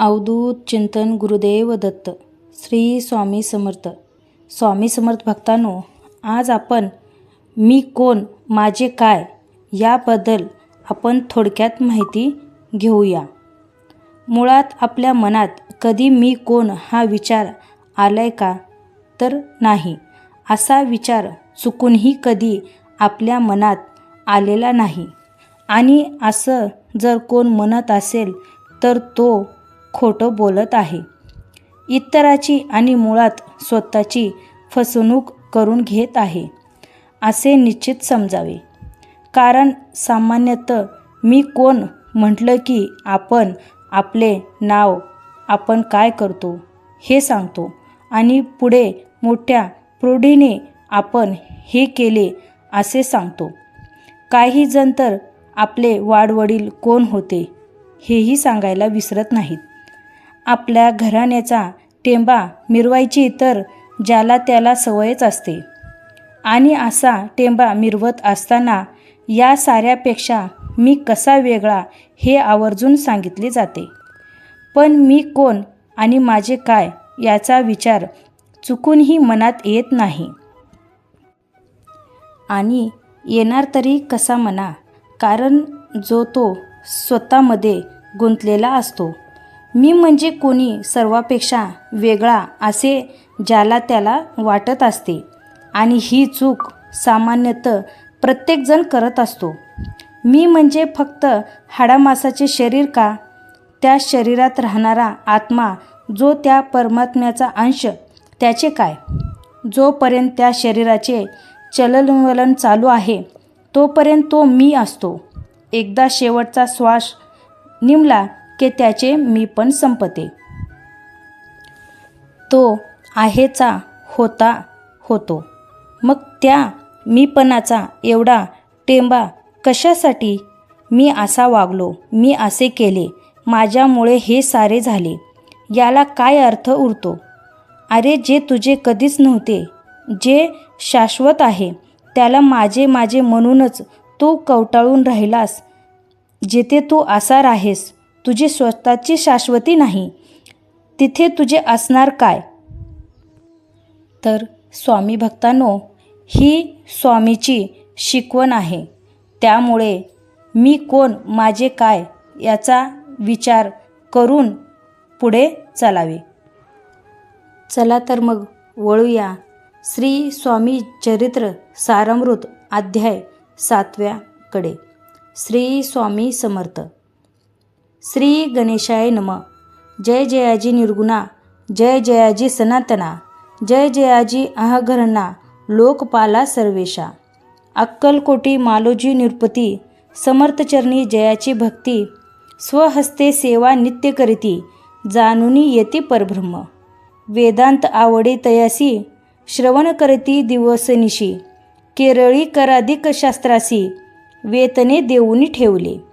अवधूत चिंतन गुरुदेव दत्त श्री स्वामी समर्थ. स्वामी समर्थ भक्तांनो आज आपण मी कोण माझे काय याबद्दल आपण थोडक्यात माहिती घेऊया. मुळात आपल्या मनात कधी मी कोण हा विचार आलाय का? तर नाही. असा विचार चुकूनही कधी आपल्या मनात आलेला नाही. आणि असं जर कोण म्हणत असेल तर तो खोटं बोलत आहे. इतराची आणि मुळात स्वतःची फसवणूक करून घेत आहे असे निश्चित समजावे. कारण सामान्यतः मी कोण म्हटलं की आपण आपले नाव आपण काय करतो हे सांगतो आणि पुढे मोठ्या प्रौढीने आपण हे केले असे सांगतो. काही जण तर आपले वाडवडील कोण होते हेही सांगायला विसरत नाहीत. आपल्या घराण्याचा टेंबा मिरवायची तर ज्याला त्याला सवयच असते. आणि असा टेंबा मिरवत असताना या साऱ्यापेक्षा मी कसा वेगळा हे आवर्जून सांगितले जाते. पण मी कोण आणि माझे काय याचा विचार चुकूनही मनात येत नाही. आणि येणार तरी कसा म्हणा कारण जो तो स्वतःमध्ये गुंतलेला असतो. मी म्हणजे कोणी सर्वापेक्षा वेगळा असे ज्याला त्याला वाटत असते. आणि ही चूक सामान्यतः प्रत्येकजण करत असतो. मी म्हणजे फक्त हाडामासाचे शरीर का? त्या शरीरात राहणारा आत्मा जो त्या परमात्म्याचा अंश त्याचे काय? जोपर्यंत त्या शरीराचे चलनवलन चालू आहे तोपर्यंत तो मी असतो. एकदा शेवटचा श्वास निमला की त्याचे मी पण संपते. तो आहेचा होता होतो. मग त्या मीपणाचा एवढा टेंबा कशासाठी? मी असा वागलो मी असे केले माझ्यामुळे हे सारे झाले. याला काय अर्थ उरतो? अरे जे तुझे कधीच नव्हते जे शाश्वत आहे त्याला माझे माझे म्हणूनच तू कवटाळून राहिलास जिथे तू असा आहेस तुझी स्वतःची शाश्वती नाही. तिथे तुझे असणार काय? तर स्वामी भक्तांनो ही स्वामीची शिकवण आहे. त्यामुळे मी कोण माझे काय याचा विचार करून पुढे चालावे. चला तर मग वळूया. श्री स्वामी चरित्र सारामृत अध्याय सातव्याकडे. श्री स्वामी समर्थ. श्री गणेशाय नम. जय जयाजी निर्गुणा जय जयाजी सनातना जय जयाजी अहघरणा लोकपाला सर्वेशा. अक्कलकोटी मालोजी निरपती समर्थचरणी जयाची भक्ती स्वहस्ते सेवा नित्य करीती जाणुनी येते परब्रह्म. वेदांत आवडे तयासी श्रवण करती दिवसनिशी केरळी कराधिक शास्त्रासी वेतने देऊनी ठेवले.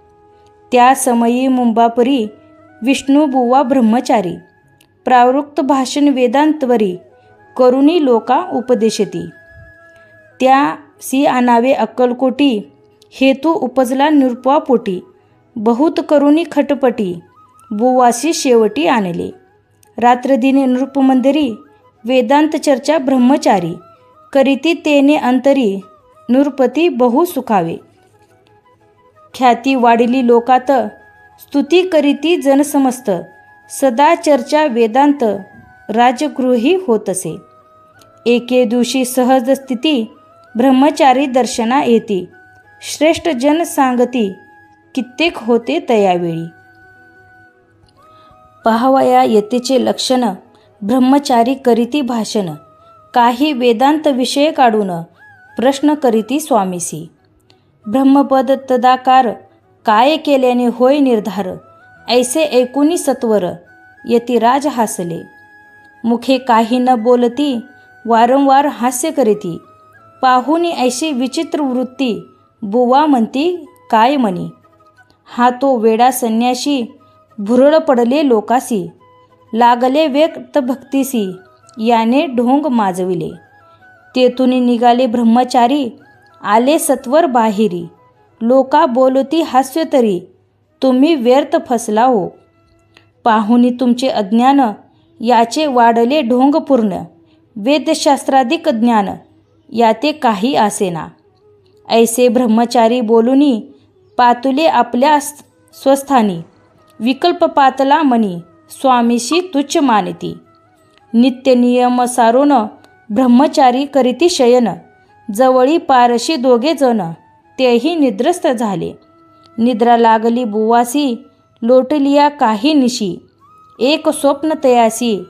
त्या समयी मुंबापरी विष्णुबुवा ब्रह्मचारी प्रावृक्त भाषण वेदांतवरी करुणी लोका उपदेशती. त्या सी आनावे अक्कलकोटी हेतू उपजला निरुपापोटी बहुत करुणी खटपटी बुवासी शेवटी आणले. रात्रदिने नृपमंदिरी वेदांत चर्चा ब्रह्मचारी करीती तेने अंतरी नृपती बहु सुखावे. ख्याती वाढिली लोकात स्तुती करीती जनसमस्त सदा चर्चा वेदांत राजगृही होत असे एके दिवशी सहज स्थिती ब्रह्मचारी दर्शना येती. श्रेष्ठ जन सांगती कित्येक होते तयावेळी. पहावया येतेचे लक्षण ब्रह्मचारी करीती भाषण. काही वेदांत विषय काढून प्रश्न करीती स्वामीसी. ब्रह्मपद तदाकार काय केल्याने होय निर्धार? ऐसे ऐकुनी सत्वर यतिराज हासले. मुखे काही न बोलती वारंवार हास्य करीती. पाहुनी ऐशी विचित्र वृत्ती बुवा म्हणती काय म्हणी? हा तो वेडा संन्याशी भुरळ पडले लोकासी. लागले व्यक्त भक्तीसी याने ढोंग माजविले. तेथून निघाले ब्रह्मचारी आले सत्वर बाहेरी. लोका बोलती हास्य तरी तुम्ही व्यर्थ फसला हो. पाहुनी तुमचे अज्ञान याचे वाढले ढोंगपूर्ण वेदशास्त्राधिक ज्ञान याते काही आसेना ऐसे ब्रह्मचारी बोलुनी पातुले आपल्या स्वस्थानी. विकल्प पातला मनी स्वामीशी तुच्छ मानती. नित्य नियम सारून ब्रह्मचारी करीती शयन. जवळी पारशी दोघे जण. तेही निद्रस्त झाले. निद्रा लागली बुवासी लोटलिया काही निशी. एक स्वप्न तयासी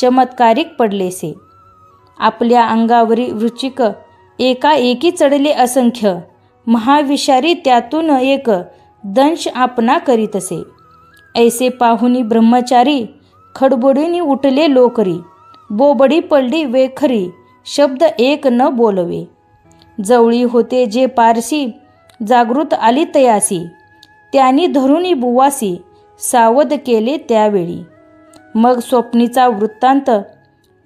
चमत्कारिक पडलेसे. आपल्या अंगावरी वृचिक एकाएकी चढले असंख्य. महाविषारी त्यातून एक दंश आपणा करीतसे. ऐसे पाहुनी ब्रह्मचारी खडबडीने उठले लोकरी. बोबडी पडली वेखरी शब्द एक न बोलवे. जवळी होते जे पारसी जागृत आली तयासी त्यांनी धरुणी बुवासी सावध केले त्यावेळी. मग स्वप्नीचा वृत्तांत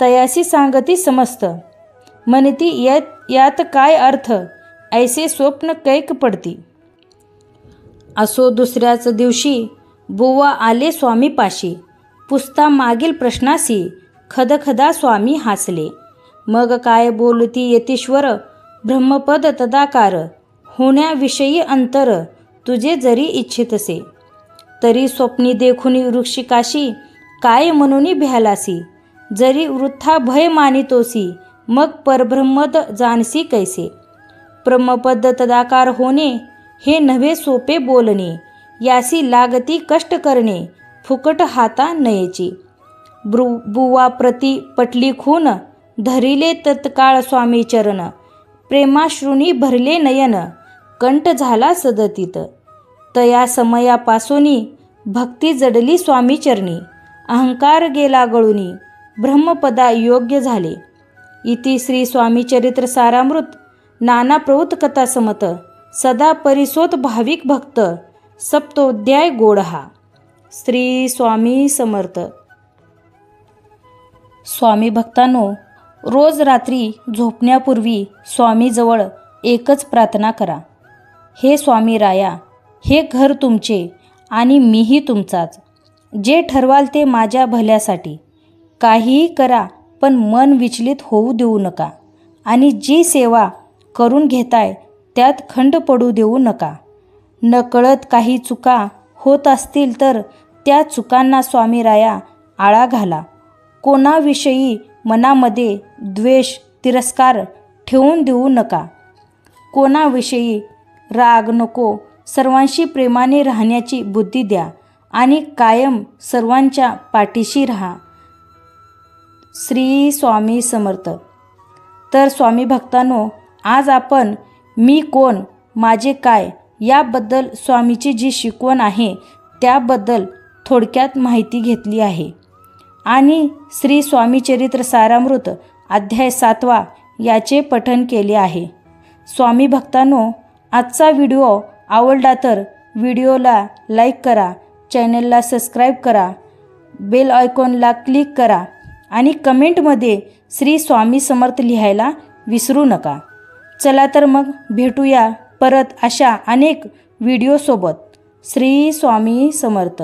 तयासी सांगती समस्त. म्हणती यात यात काय अर्थ? ऐसे स्वप्न कैक पडती. असो दुसऱ्याच दिवशी बुवा आले स्वामीपाशी. पुसता मागील प्रश्नासी खदखदा स्वामी हसले. मग काय बोलती यतीश्वर? ब्रह्मपद तदाकार होण्याविषयी अंतर तुझे जरी इच्छितसे. तरी स्वप्नी देखुनी वृक्षिकाशी काय म्हणून भ्यालासी? जरी वृथा भय मानितोसी मग परब्रह्मद जानसी कैसे? ब्रह्मपद तदाकार होणे हे नव्हे सोपे बोलणे यासी लागती कष्ट करणे फुकट हाता नयेची. ब्रु बुवा प्रति पटली खून धरिले तत्काळ स्वामी चरण प्रेमाश्रुनी भरले नयन कंठ झाला सदतीत. तया समयापासूनी भक्ती जडली स्वामीचरणी अहंकार गेला गळुनी ब्रह्मपदा योग्य झाले. इति श्री स्वामी चरित्र सारामृत नाना प्रवृत कथा समत सदा परिसोत भाविक भक्त सप्तोध्याय गोडहा. श्री स्वामी समर्थ. स्वामी भक्तांनो रोज रात्री झोपण्यापूर्वी स्वामीजवळ एकच प्रार्थना करा. हे स्वामी राया हे घर तुमचे आणि मीही तुमचाच. जे ठरवाल ते माझ्या भल्यासाठी. काहीही करा पण मन विचलित होऊ देऊ नका. आणि जी सेवा करून घेताय त्यात खंड पडू देऊ नका. नकळत काही चुका होत असतील तर त्या चुकांना स्वामी राया आळा घाला. कोणाविषयी मनामध्ये द्वेष तिरस्कार ठेवून देऊ नका. कोणाविषयी राग नको सर्वांशी प्रेमाने राहण्याची बुद्धी द्या आणि कायम सर्वांच्या पाठीशी राहा. श्री स्वामी समर्थ. तर स्वामी भक्तांनो आज आपण मी कोण माझे काय याबद्दल स्वामीची जी शिकवण आहे त्याबद्दल थोडक्यात माहिती घेतली आहे. आणि श्री स्वामी चरित्र सारामृत अध्याय सातवा याचे पठन केले आहे. स्वामी भक्तांनो आजचा व्हिडिओ आवडला तर व्हिडिओला लाईक करा चॅनलला सबस्क्राईब करा बेल आयकॉनला क्लिक करा आणि कमेंटमध्ये श्री स्वामी समर्थ लिहायला विसरू नका. चला तर मग भेटूया परत अशा अनेक व्हिडिओसोबत. श्री स्वामी समर्थ.